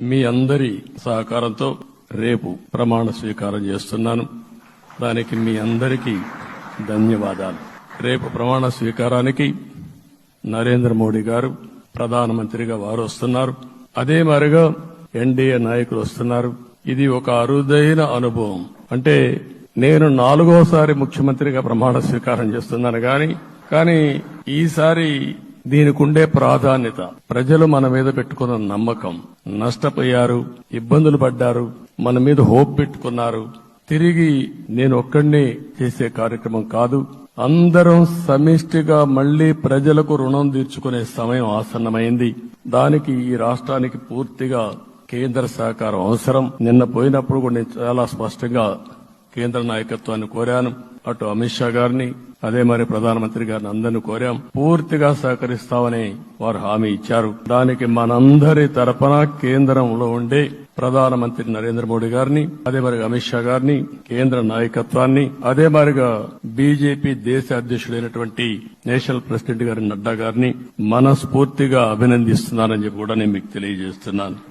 మీ అందరి సహకారంతో రేపు ప్రమాణ స్వీకారం చేస్తున్నాను. దానికి మీ అందరికీ ధన్యవాదాలు. రేపు ప్రమాణ స్వీకారానికి నరేంద్ర మోడీ గారు ప్రధానమంత్రిగా వారు వస్తున్నారు. అదే మరిగా ఎన్డీఏ నాయకులు వస్తున్నారు. ఇది ఒక అరుదైన అనుభవం. అంటే నేను నాలుగోసారి ముఖ్యమంత్రిగా ప్రమాణ స్వీకారం చేస్తున్నాను గాని కానీ ఈసారి దీనికి ఉండే ప్రాధాన్యత. ప్రజలు మన మీద పెట్టుకున్న నమ్మకం. నష్టపోయారు ఇబ్బందులు పడ్డారు మన మీద హోప్ పెట్టుకున్నారు. తిరిగి నేను ఒక్కడినే చేసే కార్యక్రమం కాదు అందరం సమిష్టిగా మళ్ళీ ప్రజలకు రుణం తీర్చుకునే సమయం ఆసన్నమైంది. దానికి ఈ రాష్ట్రానికి పూర్తిగా కేంద్ర సహకారం అవసరం. నిన్న పోయినప్పుడు కూడా నేను చాలా స్పష్టంగా కేంద్ర నాయకత్వాన్ని కోరాను. అటు అమిత్ షా గారిని అదే మరి ప్రధానమంత్రి గారిని అందరిని కోరాం. పూర్తిగా సహకరిస్తామని వారు హామీ ఇచ్చారు. దానికి మనందరి తరపున కేంద్రంలో ఉండే ప్రధానమంత్రి నరేంద్ర మోడీ గారిని అదే మరి అమిత్ షా గారిని కేంద్ర నాయకత్వాన్ని అదే మరిగా బీజేపీ దేశ అధ్యక్షుడైనటువంటి నేషనల్ ప్రెసిడెంట్ గారి నడ్డా గారిని మనస్ఫూర్తిగా అభినందిస్తున్నానని చెప్పి కూడా నేను మీకు తెలియజేస్తున్నాను.